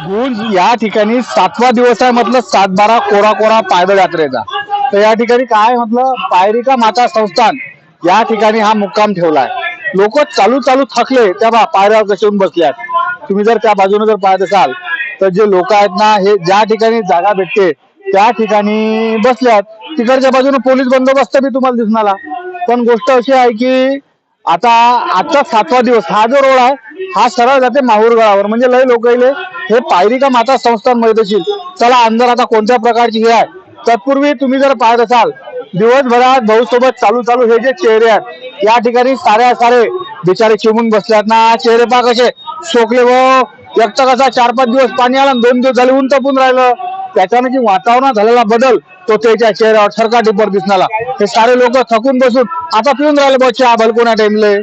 गुंज या ठिकाणी सातवा दिवस आहे म्हटलं सात बारा कोरा कोरा पायदळ यात्रेचा तर या ठिकाणी काय म्हटलं पायरिका माता संस्थान या ठिकाणी हा मुक्काम ठेवलाय लोक चालू चालू थकले त्या पायऱ्यावर कसे येऊन बसल्यात तुम्ही जर त्या बाजूने जर पाहत असाल तर जे लोक आहेत ना हे ज्या ठिकाणी जागा भेटते त्या ठिकाणी बसल्यात तिकडच्या बाजूने पोलीस बंदोबस्त बी तुम्हाला दिसून आला. पण गोष्ट अशी आहे की आता आजचा सातवा दिवस हा जो रोड आहे हा सरळ जाते माहूरगडावर म्हणजे लय लोक हे पायरिका माता संस्थान माहीत असेल चला अंदर आता कोणत्या प्रकारची हे आहे? तत्पूर्वी तुम्ही जर पाहत असाल दिवसभरात भाऊ सोबत चालू चालू हे जे चेहरे आहेत या ठिकाणी साऱ्या सारे बिचारे चिमून बसल्यात ना. चेहरे पा कसे सोकले भाऊ एक तर कसा चार पाच दिवस पाणी आलं दोन दिवस झाले ऊन तपून राहिलं. त्याच्यानं जी म्हणजे वातावरणात झालेला बदल तो त्याच्या चेहऱ्यावर सरकार दिसणारा. हे सारे लोक थकून बसून आता पिऊन राहिले बच्चे हा भलकोणा टाइमले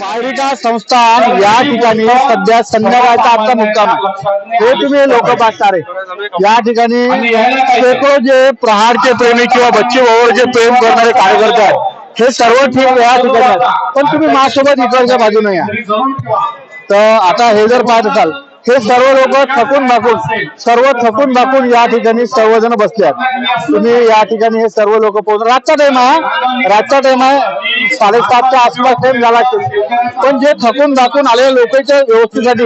पायरिका संस्थान या ठिकाणी सध्या संध्याकाळचा आता मुक्काम हे तुम्ही लोक बघतारे या ठिकाणी शेकडो जे प्रहारचे प्रेमी किंवा बच्चे भाऊवर जे प्रेम करणारे कार्यकर्ते आहेत हे सर्व ठीक या ठिकाणी पण तुम्ही माझ्यासोबत इकडच्या बाजूने या. तर आता हे जर पाहत असाल हे सर्व लोक थकून भाकून सर्व थकून भाकून या ठिकाणी सर्वजण बसले आहेत तुम्ही या ठिकाणी हे सर्व लोक पोहोच रातचा टाइम आहे रातचा टाइम आहे. साडेसातच्या आसपास टाइम झाला. असेल पण जे थकून दाखवून आलेल्या लोकांच्या व्यवस्थेसाठी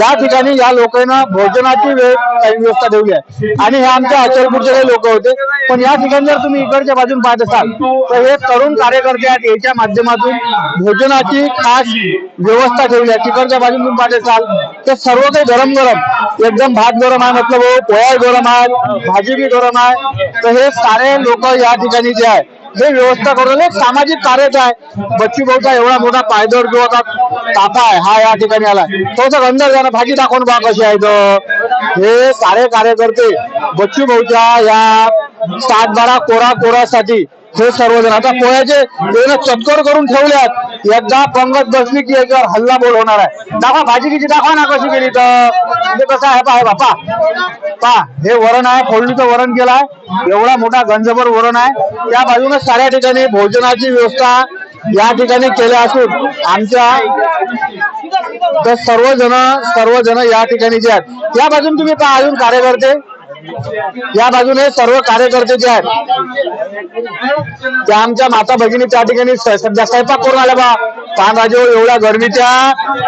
या ठिकाणी या लोकांना भोजनाची वेळ काही व्यवस्था ठेवली आहे. आणि हे आमच्या अचलपूरचे काही लोक होते. पण या ठिकाणी जर तुम्ही इकडच्या बाजून पाहत असाल तर हे तरुण कार्यकर्ते आहेत याच्या माध्यमातून भोजनाची खास व्यवस्था ठेवली आहे. तिकडच्या बाजून तुम्ही पाहत असाल तर सर्व काही गरम गरम. एकदम भात गरम आहे म्हटलं पोळ्या गरम आहे भाजी बी गरम आहे. तर हे सारे लोक या ठिकाणी जे आहे हे व्यवस्था करून एक सामाजिक कार्यच आहे बच्चू भाऊचा एवढा मोठा पायदळ जो आता ताफा आहे हा या ठिकाणी आलाय तोच अंदर जाणं भाजी दाखवून बा कशी आहे तर हे सारे कार्यकर्ते बच्चू भाऊच्या या सात बारा कोरा कोरासाठी हे सर्वजण आता पोळ्याचे एवढे चतकोर करून ठेवल्यात. एकदा पंगत बसली की याच्यावर हल्ला बोल होणार आहे. दाखवा भाजी किती दाखवा ना कशी केली तर. म्हणजे कसं आहे पा बापा पा हे वरण आहे फोडणीचं वरण केलाय एवढा मोठा गंजभर वरण आहे. त्या बाजूने साऱ्या ठिकाणी भोजनाची व्यवस्था या ठिकाणी केल्या असून आमच्या तर सर्वजण सर्वजण या ठिकाणी जे आहेत. या बाजून तुम्ही पहा अजून कार्यकर्ते. या बाजूने सर्व कार्यकर्ते जे आहेत त्या आमच्या माता भगिनी त्या ठिकाणी सध्या स्वयंपाक करून आल्या बा पान एवढ्या गरमीच्या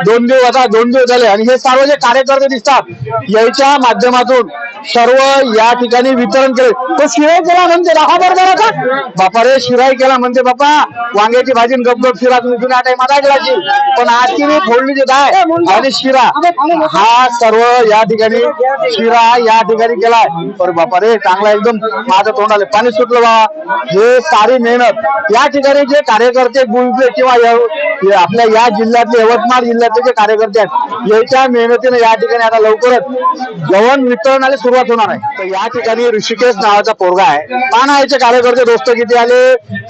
दोन दिवस आता दोन दिवस झाले. आणि हे सर्व जे कार्यकर्ते दिसतात याच्या माध्यमातून सर्व या ठिकाणी वितरण केले. तो शिराई केला म्हणते दाखवा बरं का बापा रे शिराई केला म्हणते बापा. वांग्याची भाजी गपगप शिरा तुम्ही जुन्या टाइमात ऐकलाची पण आज ती फोडणी देत आहे. आणि शिरा. हा सर्व या ठिकाणी शिरा या ठिकाणी केलाय. अरे बापा रे चांगला एकदम माझ्या तोंडाले पाणी सुटलं बा. हे सारी मेहनत. या ठिकाणी जे कार्यकर्ते गुंजले किंवा या- आपल्या या जिल्ह्यातले यवतमाळ जिल्ह्यातले जे कार्यकर्ते आहेत याच्या मेहनतीने या ठिकाणी आता लवकरच जेवण वितरणाला सुरुवात होणार आहे. तर या ठिकाणी ऋषिकेश नावाचा पोरगा आहे. पाना याचे कार्यकर्ते दोस्त किती आले?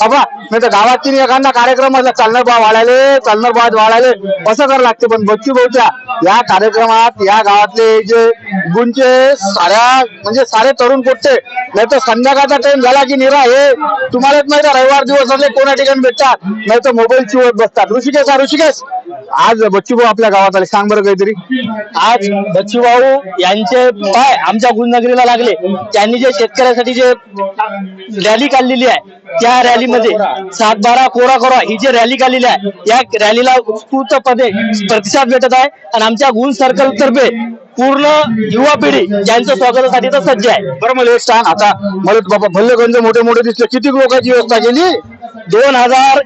बाबा नाही तर गावात एखादा कार्यक्रम असला चालणार बा वाढायले चालणार बाद वाढायले असं करावं लागते. पण बच्चू भाऊच्या या कार्यक्रमात या गावातले जे गुंचे साऱ्या म्हणजे सारे तरुण पोटते नाही तर संध्याकाळचा टाइम झाला की निरा हे तुम्हालाच नाही तर रविवार दिवस असले कोणा ठिकाणी भेटतात? नाही तर मोबाईल चिवत बसतात. ऋषिकेश हा ऋषिकेश. आज बच्चू भाऊ आपल्या गावात आले. सांग बरं काहीतरी. आज बच्चूभाऊ यांचे पाय आमच्या गुणनगरीला लागले. त्यांनी जे शेतकऱ्यासाठी जे रॅली काढलेली आहे त्या रॅलीमध्ये सात बारा कोरा कोरा ही जी रॅली काढलेली आहे या रॅलीला उत्स्फूर्तपणे प्रतिसाद भेटत आहे आणि आमच्या गुण सर्कल तर्फे पूर्ण युवा पिढी यांच्या स्वागतासाठी तर सज्ज आहे. बरं मला एक सांग आता मला बाबा भल्लेगंज मोठे मोठे दिसले. किती लोकांची व्यवस्था केली? दोन हजार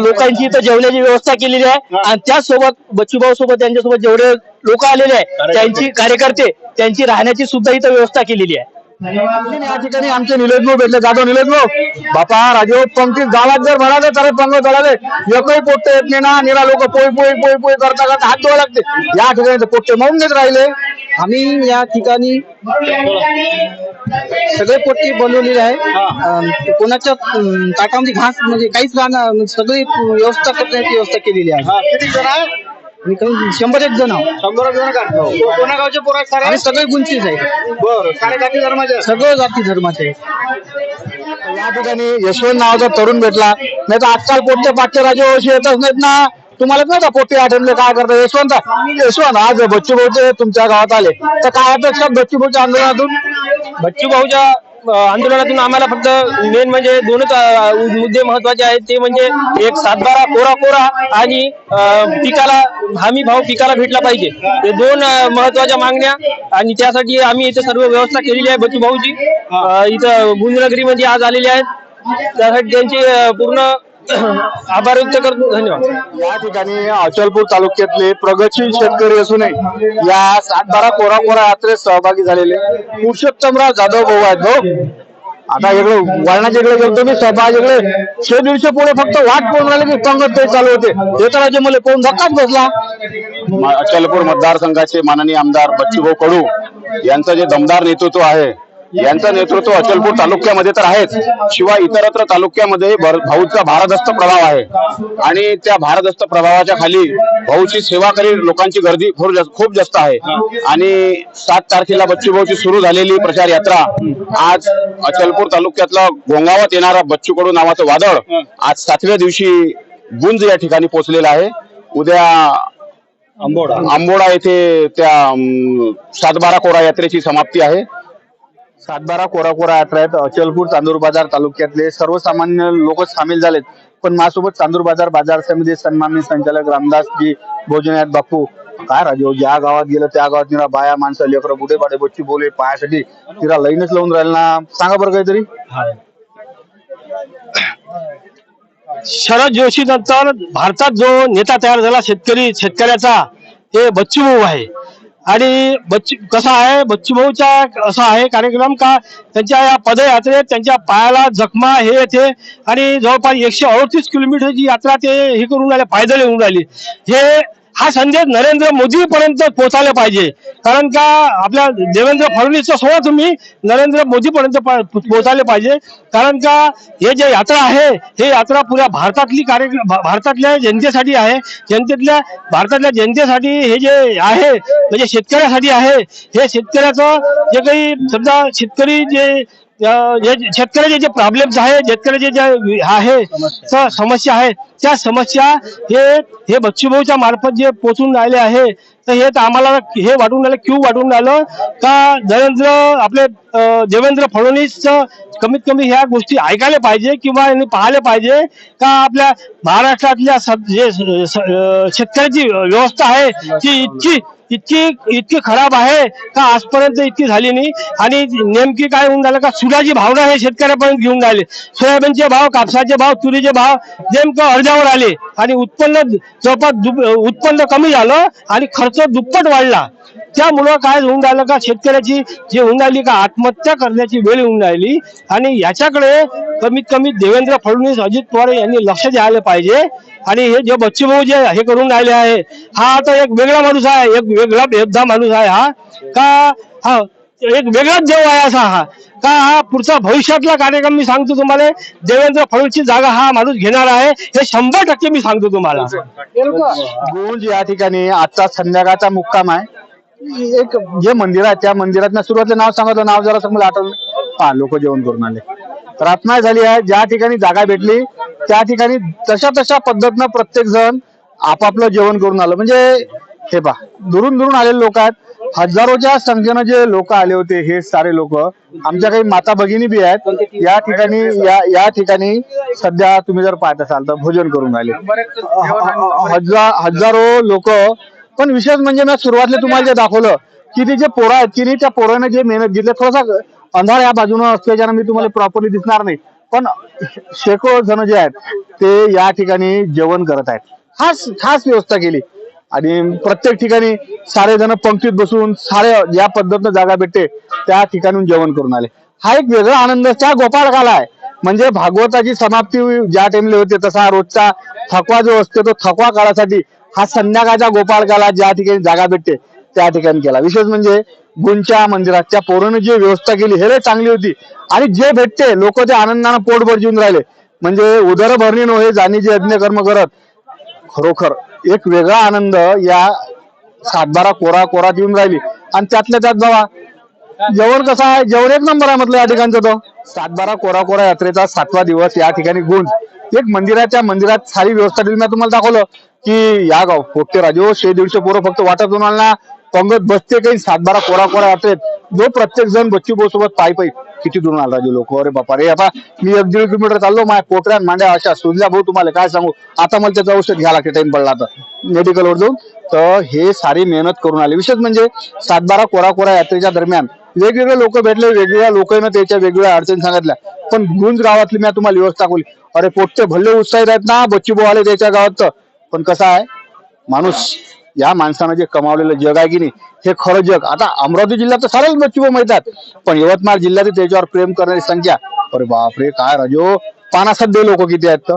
लोकांची इथं जेवण्याची व्यवस्था केलेली आहे. आणि त्याचसोबत बच्चूभाऊ सोबत त्यांच्यासोबत जेवढे लोक आलेले आहेत. त्यांची कार्यकर्ते त्यांची राहण्याची सुद्धा इथं व्यवस्था केलेली आहे. या ठिकाणी आमचे निलेश भाऊ भेटले. जाधव निलेश भाऊ. बापा राजू पंक्ती गावात जर म्हणाले तर पंग चढाले एकही पोट्टे येत नाही ना निरा लोक पोई पोई पोई पोई करता करता हात धुवा लागते. या ठिकाणी ते पोट्टे मौन देत राहिले. आम्ही या ठिकाणी सगळे पोट्टी बनवलेले आहे कोणाच्या ताटामध्ये घास म्हणजे काहीच राहणार म्हणजे सगळी व्यवस्था करण्याची व्यवस्था केलेली आहे. किती जण आहे आणि शंभर एक जण आहोत. शंभर जण का? कोणा गावचे पोरा सारे आणि सगळे गुंचीच आहे बरं. सारे जाती धर्माचे सगळं जाती धर्माचे आहे या ठिकाणी यशवंत नावाचा तरुण भेटला. नाही तर आजकाल पोटचे पाठ्य राजे येतच नाहीत ना. तुम्हाला नव्हता पोटी आठवले काय करता? यशवंत यशवंत आज बच्चू भाऊचे तुमच्या गावात आले. तर काय अपेक्षा बच्चू भाऊच्या आंदोलनातून? बच्चू भाऊच्या आंदोलनातून आम्हाला फक्त मेन म्हणजे दोनच मुद्दे महत्त्वाचे आहेत. ते म्हणजे एक सातबारा कोरा कोरा आणि पिकाला हमी भाव पिकाला भेटला पाहिजे. हे दोन महत्त्वाच्या मागण्या आणि त्यासाठी आम्ही इथे सर्व व्यवस्था केलेली आहे बचू भाऊची इथं गुंजनगरी मध्ये आज आलेले आहेत. त्यासाठी त्यांची पूर्ण आभार व्यक्त करतो धन्यवाद. या ठिकाणी अचलपूर तालुक्यातले प्रगतशील शेतकरी असूनही या सातबारा कोरा कोरा यात्रेत सहभागी झालेले पुरुषोत्तमराव जाधव भाऊ आहेत भाऊ. आता इकडे वळणाच्या इकडे गेलो मी सहभाग इकडे शे दीडशे पुढे फक्त वाट पोहोचून राहिले की पंगत ते चालू होते. ते तर राजे मला कोण धक्काच बसला? म- अचलपूर मतदारसंघाचे माननीय आमदार बच्चूभाऊ कडू यांचं जे दमदार नेतृत्व आहे यांचं नेतृत्व अचलपूर तालुक्यामध्ये तर आहेच शिवाय इतरत्र तालुक्यामध्ये भाऊचा भारदस्त प्रभाव आहे. आणि त्या भारदस्त प्रभावाच्या खाली भाऊची सेवा करी लोकांची गर्दी खूप जास्त- आहे. आणि सात तारखेला बच्चूभाऊची सुरू झालेली प्रचार यात्रा आज अचलपूर तालुक्यातलं गोंगावत येणारा बच्चू कडू नावाचं वादळ आज सातव्या दिवशी गुंज या ठिकाणी पोहोचलेलं आहे. उद्या आंबोडा आंबोडा येथे त्या सातबारा कोरा यात्रेची समाप्ती आहे. सातबारा कोराकोरा कोरा यात्रा अचलपूर चांदूर बाजार तालुक्यातले सर्वसामान्य लोक सामील झालेत. पण माझ्यासोबत चांदूर बाजार बाजार समिती सन्माननीय संचालक रामदासजी भोजन बापू काय राजे हो, ज्या गावात गेलं त्या गावात तिला बाया माणसं लेकरं बुढे पाडे बच्ची बोले पायासाठी तिला लाईनच लावून राहिला ना. सांगा बरं काहीतरी. शरद जोशी नंतर भारतात जो नेता तयार झाला शेतकरी शेतकऱ्याचा ते बच्चू भाऊ आहे. आणि बच्ची कसा आहे? बच्चूभाऊचा असा आहे कार्यक्रम का? त्यांच्या या पदयात्रेत त्यांच्या पायाला जखमा हे येते आणि जवळपास एकशे अडतीस किलोमीटरची यात्रा ते हे करून राहिले पायदळ येऊन राहिली. हे हा संदेश नरेंद्र मोदी पर्यंत पोहोचायला पाहिजे. कारण का आपल्या देवेंद्र फडणवीसचा सोबत तुम्ही नरेंद्र मोदी पर्यंत पोहोचायला पाहिजे. कारण का हे जे यात्रा आहे हे यात्रा पुऱ्या भारतातली कार्य भारतातल्या जनतेसाठी आहे. जनतेतल्या भारतातल्या जनतेसाठी हे जे आहे म्हणजे शेतकऱ्यासाठी आहे हे शेतकऱ्याचं जे काही समजा शेतकरी जे शेतकऱ्याचे जे प्रॉब्लेम्स आहे शेतकऱ्याचे जे आहे समस्या. आहे त्या समस्या हे हे बच्चूभाऊच्या मार्फत जे पोचून राहिले आहे तर हे तर आम्हाला हे वाटून राहिलं क्यू वाटून राहिलं का नरेंद्र आपले देवेंद्र फडणवीस कमीत कमी ह्या गोष्टी ऐकायला पाहिजे किंवा यांनी पाहायला पाहिजे का आपल्या महाराष्ट्रातल्या जे शेतकऱ्याची व्यवस्था आहे ती इतकी इतकी इतकी खराब आहे का आजपर्यंत इतकी झाली नाही? आणि नेमकी काय होऊन राहिलं का सुराची भावना हे शेतकऱ्यापर्यंत घेऊन राहिले. सोयाबीनचे भाव कापसाचे भाव तुरीचे भाव नेमकं अर्ध्यावर आले. आणि उत्पन्न जवळपास उत्पन्न कमी झालं आणि खर्च दुप्पट वाढला. त्यामुळं काय होऊन राहिलं का शेतकऱ्याची जे होऊन राहिली का आत्महत्या करण्याची वेळ होऊन राहिली आणि याच्याकडे कमीत कमी देवेंद्र फडणवीस अजित पवार यांनी लक्ष द्यायला पाहिजे. आणि हे जे बच्चूभाऊ जे हे करून राहिले आहे हा आता एक वेगळा माणूस आहे एक वेगळा योद्धा माणूस आहे हा. का हा एक वेगळाच देव आहे असा हा. का हा पुढचा भविष्यातला कार्यक्रम मी सांगतो तुम्हाला देवेंद्र फडणवीसची जागा हा माणूस घेणार आहे हे शंभर टक्के मी सांगतो तुम्हाला. गुंज या ठिकाणी आजचा संध्याकाळचा मुक्काम आहे. एक जे मंदिर आहे त्या मंदिरात सुरुवातीला नाव सांगितलं नाव जरा समजा आठवलं हा लोक जेवण करून आले. प्रार्थना झाली आहे ज्या ठिकाणी जागा भेटली त्या ठिकाणी तशा तशा पद्धतीनं प्रत्येक जण आपापलं जेवण करून आलं. म्हणजे हे पा दुरून दुरून आलेले लोक आहेत हजारोच्या संख्येनं जे लोक आले होते हे सारे लोक आमच्या काही माता भगिनी बी आहेत. या ठिकाणी या या ठिकाणी सध्या तुम्ही जर पाहत असाल तर भोजन करून राहिले. हजार हजारो लोक पण विशेष म्हणजे मी सुरुवातीला तुम्हाला जे दाखवलं की ते जे पोरं आहेत की त्या पोरानं जे मेहनत घेतली थोडासा अंधार या बाजूनं असल्याच्यानं मी तुम्हाला प्रॉपरली दिसणार नाही. पण शेकडो जण जे आहेत ते या ठिकाणी जेवण करत आहेत. खास खास व्यवस्था केली. आणि प्रत्येक ठिकाणी सारे जण पंक्तीत बसून सारे ज्या पद्धतीनं जागा भेटते त्या ठिकाणून जेवण करून आले. हा एक वेगळा आनंद त्या गोपाळकाला आहे. म्हणजे भागवताची समाप्ती ज्या टाइमला होते तसा रोजचा थकवा जो असतो तो थकवा काळासाठी हा संध्याकाळच्या गोपाळकाला ज्या ठिकाणी जागा भेटते त्या ठिकाणी केला विशेष म्हणजे गुंच्या मंदिरात त्या पोरानं जी व्यवस्था केली हे लय चांगली होती. आणि जे भेटते लोक ते आनंदानं पोटभर जिऊन राहिले. म्हणजे उदरभरणी नो हे जाणी जे यज्ञ कर्म करत खरोखर एक वेगळा आनंद या सातबारा कोरा कोरात येऊन राहिली. आणि त्यातल्या त्यात जावा जेवण कसं आहे? जेवण एक नंबर आहे म्हटलं या ठिकाणचं तो. सातबारा कोरा कोरा यात्रेचा सातवा दिवस या ठिकाणी गुंज एक मंदिराच्या मंदिरात सारी व्यवस्था दिली. मी तुम्हाला दाखवलं की या गाव पोट्टे राजो शे दीडशे पोरं फक्त वाटत तुम्हाला पंगत बसते काही सातबारा कोरा कोरा येतात जो प्रत्येक जण बच्चू सोबत पायी पायी. किती दूर आला लोक? अरे बापा रे आता मी एक दीड किलोमीटर चाललो माझ्या पोटऱ्यात मांड्या अशा. सुजल्या भाऊ तुम्हाला काय सांगू? आता मला त्याचं औषध घ्यायला लागते टाइम पडला तर मेडिकलवर जाऊन. तर हे सारी मेहनत करून आले. विशेष म्हणजे सातबारा कोरा कोरा यात्रेच्या दरम्यान वेगवेगळे लोक भेटले वेगवेगळ्या लोकांना त्याच्या वेगवेगळ्या अडचणी सांगितल्या. पण गुंज गावातली मी तुम्हाला व्यवस्था दाखवली. अरे पोटचे भल्ले उत्साहित आहेत ना बच्चू भाऊ आले त्याच्या गावात पण कसं आहे? माणूस या माणसानं जे कमावलेलं जग आहे की नाही हे खरं जग. आता अमरावती जिल्ह्यात तर सारेच मृत्यू मिळतात. पण यवतमाळ जिल्ह्यात त्याच्यावर प्रेम करणारी संख्या. अरे बापरे काय राजो? पाना सध्या लोक किती आहेत तर.